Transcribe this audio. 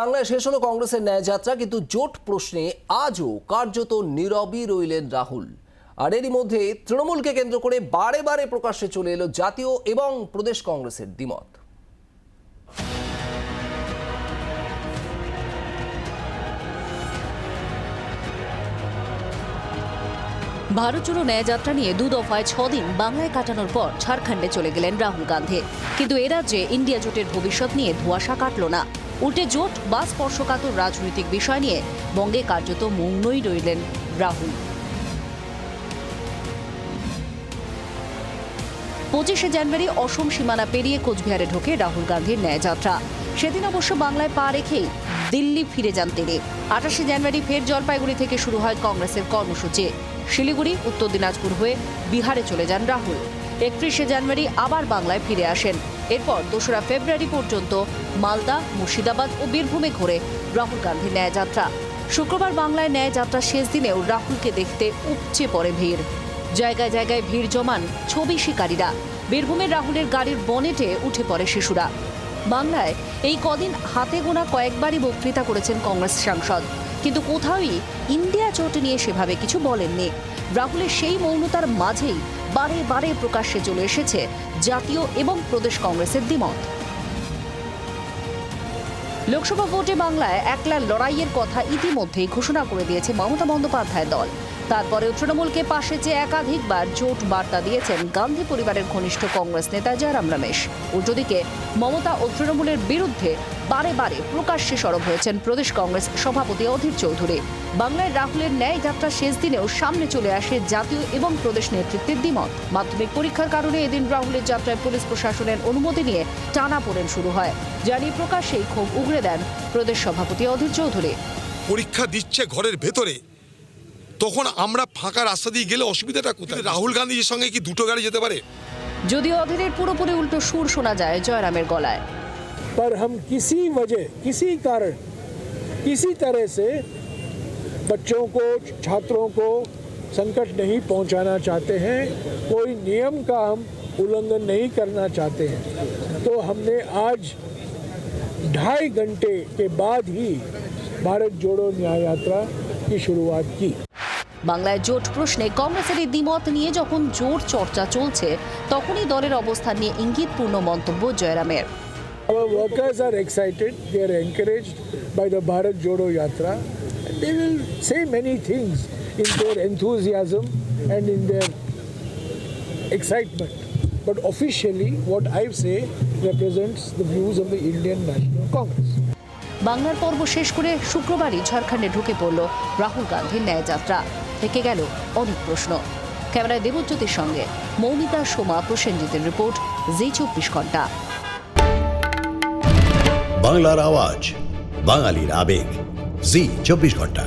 বাংলায় শেষ হলো কংগ্রেসের ন্যায়যাত্রা, কিন্তু জোট প্রশ্নে আজও কার্যত নীরবই রইলেন রাহুল। আর এরই মধ্যে তৃণমূলকে কেন্দ্র করে বারে বারে প্রকাশ্যে চলে এলো জাতীয় এবং প্রদেশ কংগ্রেসের দ্বিমত। ভারত ন্যায়যাত্রা নিয়ে দু দফায় ছদিন বাংলায় কাটানোর পর ঝাড়খণ্ডে চলে গেলেন রাহুল গান্ধী। কিন্তু এ রাজ্যে ইন্ডিয়া জোটের ভবিষ্যৎ নিয়ে ধোঁয়াশা কাটল না। উল্টে জোট বা স্পর্শকাতর রাজনৈতিক বিষয় নিয়ে বঙ্গে কার্যত মৌনই রইলেন রাহুল। পঁচিশে জানুয়ারি অসম সীমানা পেরিয়ে কোচবিহারে ঢোকে রাহুল গান্ধীর ন্যায়যাত্রা সেদিন অবশ্য বাংলায় পা রেখেই দিল্লি ফিরে যান তিনি। আঠাশে জানুয়ারি ফের জলপাইগুড়ি থেকে শুরু হয় কংগ্রেসের কর্মসূচি। শিলিগুড়ি, উত্তর দিনাজপুর হয়ে বিহারে চলে যান রাহুল। একত্রিশে জানুয়ারি আবার বাংলায় ফিরে আসেন। এরপর দোসরা ফেব্রুয়ারি পর্যন্ত মালদা, মুর্শিদাবাদ ও বীরভূমে ঘুরে রাহুল গান্ধীর ন্যায়যাত্রা। শুক্রবার বাংলায় ন্যায়যাত্রা শেষ দিনেও রাহুলকে দেখতে উপচে পড়ে ভিড়। জায়গায় জায়গায় ভিড় জমান ছবি শিকারীরা। বীরভূমের রাহুলের গাড়ির বনেটে উঠে পড়ে শিশুরা। বাংলায় এই কদিন হাতে গোনা কয়েকবারই বক্তৃতা করেছেন কংগ্রেস সাংসদ। কিন্তু কোথাওই ইন্ডিয়া জোট নিয়ে সেভাবে কিছু বলেননি। রাহুলের সেই মৌনতার মাঝেই বারে বারে প্রকাশ্যে চলে এসেছে জাতীয় এবং প্রদেশ কংগ্রেসের দ্বিমত। লোকসভা ভোটে বাংলায় একলা লড়াইয়ের কথা ইতিমধ্যেই ঘোষণা করে দিয়েছে মমতা বন্দ্যোপাধ্যায় দল। তারপরেও তৃণমূলকে পাশে চেয়ে একাধিকবার জোট বার্তা দিয়েছেন গান্ধী পরিবারের ঘনিষ্ঠ কংগ্রেস নেতা জয়রাম রমেশ। উল্টোদিকে মমতা ও তৃণমূলের বিরুদ্ধে বারে বারে প্রকাশ্যে সরব হয়েছেন প্রদেশ কংগ্রেস সভাপতি অধীর চৌধুরী। বাংলায় রাহুলের ন্যায় যাত্রা শেষ দিনেও সামনে চলে আসে জাতীয় এবং প্রদেশ নেতৃত্বের দ্বিমত। মাধ্যমিক পরীক্ষার কারণে এদিন রাহুলের যাত্রায় পুলিশ প্রশাসনের অনুমতি নিয়ে টানা পড়েন শুরু হয়। জানিয়ে প্রকাশ্যেই ক্ষোভ উগড়ে দেন প্রদেশ সভাপতি অধীর চৌধুরী। পরীক্ষা দিচ্ছে ঘরের ভেতরে। তখন আমরা ফাঁকা রাস্তা দিয়ে গেলে অসুবিধাটা কোথায় রাহুল গান্ধীর সঙ্গে কি দুটো গাড়ি যেতে পারে যদিও অধীরের পুরোপুরি উল্টো সুর শোনা যায় জয়রামের গলায় पर हम किसी वजह किसी कारण किसी तरह से बच्चों को छात्रों को संकट नहीं पहुंचाना चाहते हैं कोई नियम का हम उल्लंघन नहीं करना चाहते हैं तो हमने आज ढाई घंटे के बाद ही भारत जोड़ो न्याय यात्रा की शुरुआत की বাংলায় জোট প্রশ্নে কংগ্রেসের এই দ্বিমত নিয়ে যখন জোর চর্চা চলছে তখনই দলের অবস্থান নিয়ে ইঙ্গিতপূর্ণ মন্তব্য জয়রামের Our workers are excited, they are encouraged by the Bharat Jodo Yatra. And they will say many things in their enthusiasm and in their excitement. But officially, what I say represents the views of the Indian National Congress. বাংলার পর্ব শেষ করে শুক্রবারই ঝাড়খণ্ডে ঢুকে পড়ল রাহুল গান্ধীর ন্যায়যাত্রা। থেকে গেল অনেক প্রশ্ন। ক্যামেরায় দেবজ্যোতির সঙ্গে মৌমিতা সোমা প্রসেনজিতের রিপোর্ট জি চব্বিশ ঘণ্টা। বাংলার আওয়াজ, বাঙালির আবেগ জি চব্বিশ ঘণ্টা।